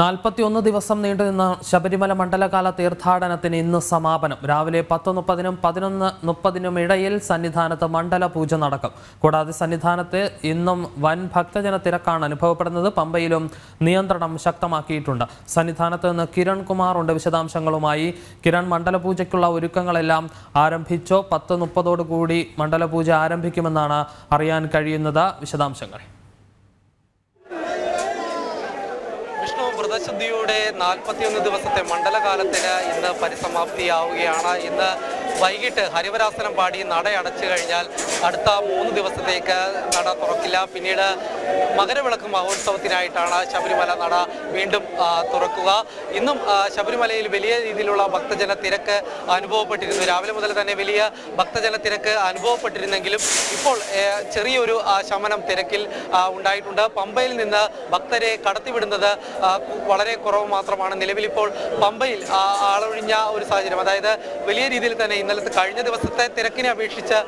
നാൽപ്പത്തിയൊന്ന് ദിവസം നീണ്ടുനിന്ന ശബരിമല മണ്ഡലകാല തീർത്ഥാടനത്തിന് ഇന്ന് സമാപനം. രാവിലെ പത്ത് മുപ്പതിനും പതിനൊന്ന് മുപ്പതിനും ഇടയിൽ സന്നിധാനത്ത് മണ്ഡല പൂജ നടക്കും. കൂടാതെ സന്നിധാനത്ത് ഇന്നും വൻ ഭക്തജന തിരക്കാണ് അനുഭവപ്പെടുന്നത്. പമ്പയിലും നിയന്ത്രണം ശക്തമാക്കിയിട്ടുണ്ട്. സന്നിധാനത്ത് നിന്ന് കിരൺ കുമാർ ഉണ്ട് വിശദാംശങ്ങളുമായി. കിരൺ മണ്ഡല പൂജയ്ക്കുള്ള ഒരുക്കങ്ങളെല്ലാം ആരംഭിച്ചോ? പത്ത് മുപ്പതോടുകൂടി മണ്ഡല പൂജ ആരംഭിക്കുമെന്നാണ് അറിയാൻ കഴിയുന്നത്. വിശദാംശങ്ങൾ വിഷ്ണു വ്രതശുദ്ധിയുടെ നാൽപ്പത്തിയൊന്ന് ദിവസത്തെ മണ്ഡലകാലത്തിന് ഇന്ന് പരിസമാപ്തിയാവുകയാണ്. ഇന്ന് വൈകിട്ട് ഹരിവരാസനം പാടി നട അടച്ചു കഴിഞ്ഞാൽ അടുത്ത മൂന്ന് ദിവസത്തേക്ക് നട തുറക്കില്ല. പിന്നീട് മകരവിളക്ക് മഹോത്സവത്തിനായിട്ടാണ് ശബരിമല നട വീണ്ടും തുറക്കുക. ഇന്നും ശബരിമലയിൽ വലിയ രീതിയിലുള്ള ഭക്തജന തിരക്ക് അനുഭവപ്പെട്ടിരുന്നു. രാവിലെ മുതൽ തന്നെ വലിയ ഭക്തജന തിരക്ക് അനുഭവപ്പെട്ടിരുന്നെങ്കിലും ഇപ്പോൾ ചെറിയൊരു ശമനം തിരക്കിൽ ഉണ്ടായിട്ടുണ്ട്. പമ്പയിൽ നിന്ന് ഭക്തരെ കടത്തിവിടുന്നത് വളരെ കുറവ് മാത്രമാണ്. നിലവിൽ ഇപ്പോൾ പമ്പയിൽ ആളൊഴിഞ്ഞ ഒരു സാഹചര്യം. അതായത് വലിയ രീതിയിൽ തന്നെ ഇന്നലത്തെ കഴിഞ്ഞ ദിവസത്തെ തിരക്കിനെ അപേക്ഷിച്ച്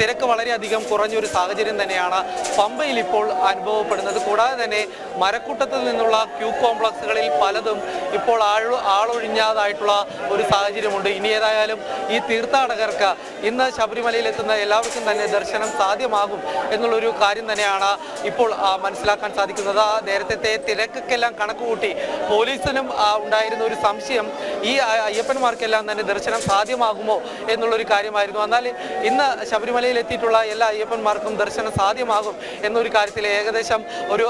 തിരക്ക് വളരെയധികം കുറഞ്ഞൊരു സാഹചര്യം തന്നെയാണ് പമ്പയിൽ ഇപ്പോൾ അനുഭവപ്പെടുന്നത്. കൂടാതെ തന്നെ മരക്കൂട്ടത്തിൽ നിന്നുള്ള ക്യൂ കോംപ്ലക്സുകളിൽ പലതും ഇപ്പോൾ ആൾ ആളൊഴിഞ്ഞാതായിട്ടുള്ള ഒരു സാഹചര്യമുണ്ട്. ഇനി ഏതായാലും ഈ തീർത്ഥാടകർക്ക് ഇന്ന് ശബരിമലയിൽ എത്തുന്ന എല്ലാവർക്കും തന്നെ ദർശനം സാധ്യമാകും എന്നുള്ളൊരു കാര്യം തന്നെയാണ് ഇപ്പോൾ മനസ്സിലാക്കാൻ സാധിക്കുന്നത്. നേരത്തെ തിരക്കൊക്കെല്ലാം കണക്കുകൂട്ടി പോലീസിനും ഉണ്ടായിരുന്ന ഒരു സംശയം ഈ അയ്യപ്പന്മാർക്കെല്ലാം തന്നെ ദർശനം സാധ്യമാകുമോ എന്നുള്ളൊരു കാര്യമായിരുന്നു. എന്നാൽ ഇന്ന് ശബരിമലയിൽ എത്തിയിട്ടുള്ള എല്ലാ അയ്യപ്പന്മാർക്കും ദർശനം സാധ്യമാകും എന്നൊരു കാര്യത്തിൽ ഏകദേശം ഒരു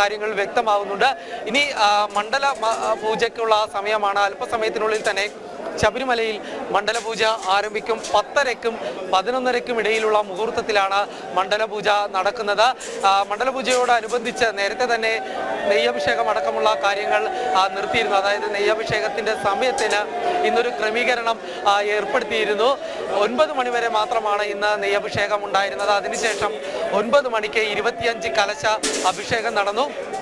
കാര്യങ്ങൾ വ്യക്തമാകുന്നുണ്ട് ഇനി മണ്ഡല മ- ആ സമയമാണ്. അല്പസമയത്തിനുള്ളിൽ തന്നെ ശബരിമലയിൽ മണ്ഡലപൂജ ആരംഭിക്കും. പത്തരയ്ക്കും പതിനൊന്നരയ്ക്കും ഇടയിലുള്ള മുഹൂർത്തത്തിലാണ് മണ്ഡലപൂജ നടക്കുന്നത്. മണ്ഡലപൂജയോടനുബന്ധിച്ച് നേരത്തെ തന്നെ നെയ്യഭിഷേകം അടക്കമുള്ള കാര്യങ്ങൾ നിർത്തിയിരുന്നു. അതായത് നെയ്യഭിഷേകത്തിന്റെ സമയത്തിന് ഇന്നൊരു ക്രമീകരണം ഏർപ്പെടുത്തിയിരുന്നു. ഒൻപത് മണിവരെ മാത്രമാണ് ഇന്ന് നെയ്യഭിഷേകം ഉണ്ടായിരുന്നത്. അതിനുശേഷം ഒൻപത് മണിക്ക് ഇരുപത്തിയഞ്ച് കലശ അഭിഷേകം നടന്നു.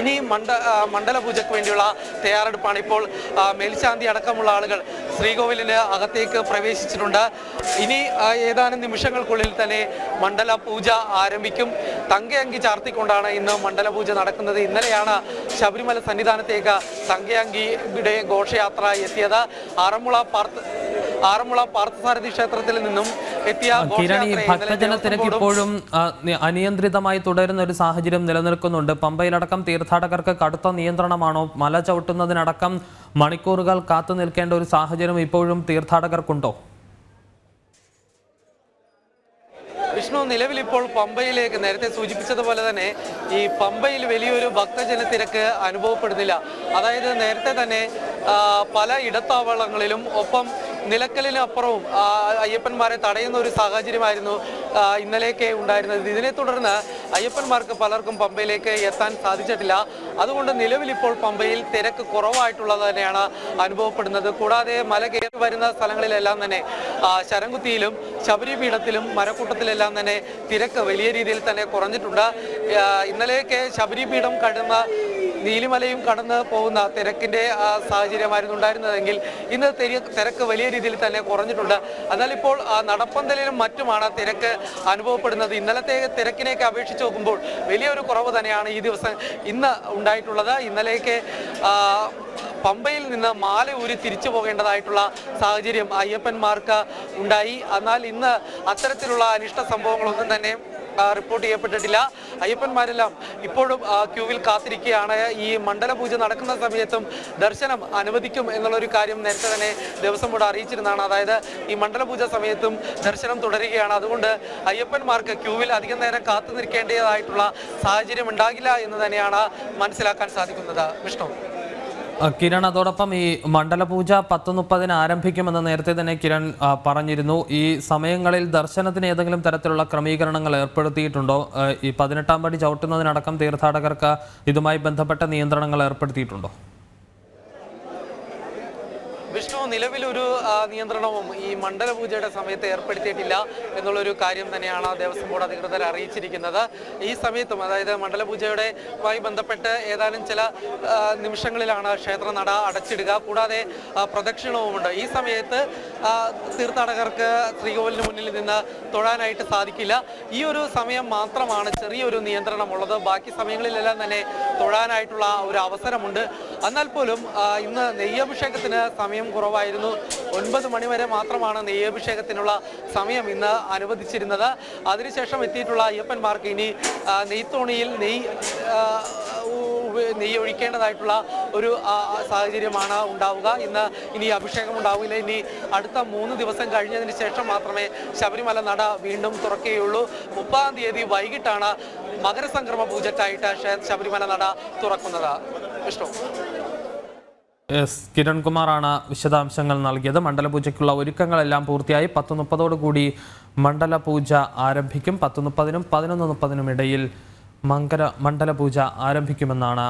ഇനി മണ്ഡ മണ്ഡലപൂജയ്ക്ക് വേണ്ടിയുള്ള തയ്യാറെടുപ്പാണ് ഇപ്പോൾ മേൽശാന്തി അടക്കമുള്ള ആളുകൾ ശ്രീകോവിലിന് അകത്തേക്ക് പ്രവേശിച്ചിട്ടുണ്ട്. ഇനി ഏതാനും നിമിഷങ്ങൾക്കുള്ളിൽ തന്നെ മണ്ഡല പൂജ ആരംഭിക്കും. തങ്കയങ്കി ചാർത്തിക്കൊണ്ടാണ് ഇന്ന് മണ്ഡല പൂജ നടക്കുന്നത്. ഇന്നലെയാണ് ശബരിമല സന്നിധാനത്തേക്ക് തങ്കയങ്കിയുടെ ഘോഷയാത്ര എത്തിയത്. ആറന്മുള പാർത്ത് ആറന്മുള പാർത്ഥസാരഥി ക്ഷേത്രത്തിൽ നിന്നും എത്തിയ കിരണി ഈ ഭക്തജന തിരക്ക് ഇപ്പോഴും അനിയന്ത്രിതമായി തുടരുന്ന ഒരു സാഹചര്യം നിലനിൽക്കുന്നുണ്ട്. പമ്പയിലടക്കം തീർത്ഥാടകർക്ക് കടുത്ത നിയന്ത്രണമാണോ? മല ചവിട്ടുന്നതിനടക്കം മണിക്കൂറുകൾ കാത്തു നിൽക്കേണ്ട ഒരു സാഹചര്യം ഇപ്പോഴും തീർത്ഥാടകർക്കുണ്ടോ? വിഷ്ണു നിലവിൽ ഇപ്പോൾ പമ്പയിലേക്ക് നേരത്തെ സൂചിപ്പിച്ചതുപോലെ തന്നെ ഈ പമ്പയിൽ വലിയൊരു ഭക്തജന തിരക്ക് അനുഭവപ്പെടുന്നില്ല. അതായത് നേരത്തെ തന്നെ പല ഇടത്താവളങ്ങളിലും ഒപ്പം നിലക്കലിന് അപ്പുറവും ആ, അയ്യപ്പന്മാരെ തടയുന്ന ഒരു സാഹചര്യമായിരുന്നു ഇന്നലെയൊക്കെ ഉണ്ടായിരുന്നത്. ഇതിനെ തുടർന്ന് അയ്യപ്പന്മാർക്ക് പലർക്കും പമ്പയിലേക്ക് എത്താൻ സാധിച്ചിട്ടില്ല. അതുകൊണ്ട് നിലവിൽ ഇപ്പോൾ പമ്പയിൽ തിരക്ക് കുറവായിട്ടുള്ളത് തന്നെയാണ് അനുഭവപ്പെടുന്നത്. കൂടാതെ മല കയറി വരുന്ന സ്ഥലങ്ങളിലെല്ലാം തന്നെ ശരംകുത്തിയിലും ശബരിപീഠത്തിലും മരക്കൂട്ടത്തിലെല്ലാം തന്നെ തിരക്ക് വലിയ രീതിയിൽ തന്നെ കുറഞ്ഞിട്ടുണ്ട്. ഇന്നലെയൊക്കെ ശബരിപീഠം കടന്ന നീലിമലയും കടന്ന് പോകുന്ന തിരക്കിന്റെ സാഹചര്യമായിരുന്നു ഉണ്ടായിരുന്നതെങ്കിൽ ഇന്ന് തിരക്ക് വലിയ രീതിയിൽ തന്നെ കുറഞ്ഞിട്ടുണ്ട്. എന്നാൽ ഇപ്പോൾ നടപ്പന്തലിലും മറ്റുമാണ് തിരക്ക് അനുഭവപ്പെടുന്നത്. ഇന്നലത്തെ തിരക്കിനെയൊക്കെ അപേക്ഷിച്ച് നോക്കുമ്പോൾ വലിയൊരു കുറവ് തന്നെയാണ് ഈ ദിവസം ഇന്ന് ഉണ്ടായിട്ടുള്ളത്. ഇന്നലേക്ക് പമ്പയിൽ നിന്ന് മാല ഊരി തിരിച്ചു പോകേണ്ടതായിട്ടുള്ള സാഹചര്യം അയ്യപ്പന്മാർക്ക് ഉണ്ടായി. എന്നാൽ ഇന്ന് അത്തരത്തിലുള്ള അനിഷ്ട സംഭവങ്ങളൊന്നും തന്നെ റിപ്പോർട്ട് ചെയ്യപ്പെട്ടിട്ടില്ല. അയ്യപ്പന്മാരെല്ലാം ഇപ്പോഴും ക്യൂവിൽ കാത്തിരിക്കുകയാണ്. ഈ മണ്ഡല പൂജ നടക്കുന്ന സമയത്തും ദർശനം അനുവദിക്കും എന്നുള്ളൊരു കാര്യം നേരത്തെ തന്നെ ദേവസ്വം ബോർഡ് അറിയിച്ചിരുന്നതാണ്. അതായത് ഈ മണ്ഡല പൂജ സമയത്തും ദർശനം തുടരുകയാണ്. അതുകൊണ്ട് അയ്യപ്പന്മാർക്ക് ക്യൂവിൽ അധികം നേരം കാത്തു നിൽക്കേണ്ടതായിട്ടുള്ള സാഹചര്യം ഉണ്ടാകില്ല എന്ന് തന്നെയാണ് മനസ്സിലാക്കാൻ സാധിക്കുന്നത്. വിഷ്ണു. കിരൺ അതോടൊപ്പം ഈ മണ്ഡലപൂജ പത്ത് മുപ്പതിന് ആരംഭിക്കുമെന്ന് നേരത്തെ തന്നെ കിരൺ പറഞ്ഞിരുന്നു. ഈ സമയങ്ങളിൽ ദർശനത്തിന് ഏതെങ്കിലും തരത്തിലുള്ള ക്രമീകരണങ്ങൾ ഏർപ്പെടുത്തിയിട്ടുണ്ടോ? ഈ പതിനെട്ടാം പടി ചവിട്ടുന്നതിനടക്കം തീർത്ഥാടകർക്ക് ഇതുമായി ബന്ധപ്പെട്ട നിയന്ത്രണങ്ങൾ ഏർപ്പെടുത്തിയിട്ടുണ്ടോ? വിഷ്ണു നിലവിലൊരു നിയന്ത്രണവും ഈ മണ്ഡലപൂജയുടെ സമയത്ത് ഏർപ്പെടുത്തിയിട്ടില്ല എന്നുള്ളൊരു കാര്യം തന്നെയാണ് ദേവസ്വം ബോർഡ് അധികൃതർ അറിയിച്ചിരിക്കുന്നത്. ഈ സമയത്തും അതായത് മണ്ഡലപൂജയുടെ മായി ബന്ധപ്പെട്ട് ഏതാനും ചില നിമിഷങ്ങളിലാണ് ക്ഷേത്ര നട അടച്ചിടുക. കൂടാതെ പ്രദക്ഷിണവുമുണ്ട്. ഈ സമയത്ത് തീർത്ഥാടകർക്ക് ശ്രീകോവിലിന് മുന്നിൽ നിന്ന് തൊഴാനായിട്ട് സാധിക്കില്ല. ഈ ഒരു സമയം മാത്രമാണ് ചെറിയൊരു നിയന്ത്രണമുള്ളത്. ബാക്കി സമയങ്ങളിലെല്ലാം തന്നെ തൊഴാനായിട്ടുള്ള ഒരു അവസരമുണ്ട്. എന്നാൽ പോലും ഇന്ന് നെയ്യഭിഷേകത്തിന് സമയം കുറവായിരുന്നു. ഒൻപത് മണിവരെ മാത്രമാണ് നെയ്യഭിഷേകത്തിനുള്ള സമയം ഇന്ന് അനുവദിച്ചിരുന്നത്. അതിനുശേഷം എത്തിയിട്ടുള്ള അയ്യപ്പന്മാർക്ക് ഇനി നെയ്ത്തോണിയിൽ നെയ് നെയ്യ് ഒഴിക്കേണ്ടതായിട്ടുള്ള ഒരു സാഹചര്യമാണ് ഉണ്ടാവുക. ഇന്ന് ഇനി അഭിഷേകം ഉണ്ടാവില്ല. ഇനി അടുത്ത മൂന്ന് ദിവസം കഴിഞ്ഞതിന് ശേഷം മാത്രമേ ശബരിമല നട വീണ്ടും തുറക്കുകയുള്ളൂ. മുപ്പതാം തീയതി വൈകിട്ടാണ് മകരസംക്രമ പൂജക്കായിട്ട് ശബരിമല നട തുറക്കുന്നത്. വിഷ്ണു എസ് കിരൺകുമാറാണ് വിശദാംശങ്ങൾ നൽകിയത്. മണ്ഡലപൂജയ്ക്കുള്ള ഒരുക്കങ്ങളെല്ലാം പൂർത്തിയായി. പത്ത് മുപ്പതോടുകൂടി മണ്ഡലപൂജ ആരംഭിക്കും. പത്ത് മുപ്പതിനും പതിനൊന്ന് മുപ്പതിനും ഇടയിൽ മങ്കര മണ്ഡലപൂജ ആരംഭിക്കുമെന്നാണ്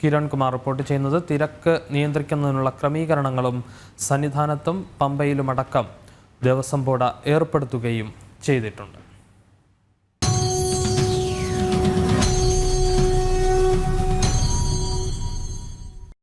കിരൺകുമാർ റിപ്പോർട്ട് ചെയ്യുന്നത്. തിരക്ക് നിയന്ത്രിക്കുന്നതിനുള്ള ക്രമീകരണങ്ങളും സന്നിധാനത്തും പമ്പയിലുമടക്കം ദേവസ്വം ബോർഡ് ഏർപ്പെടുത്തുകയും ചെയ്തിട്ടുണ്ട്.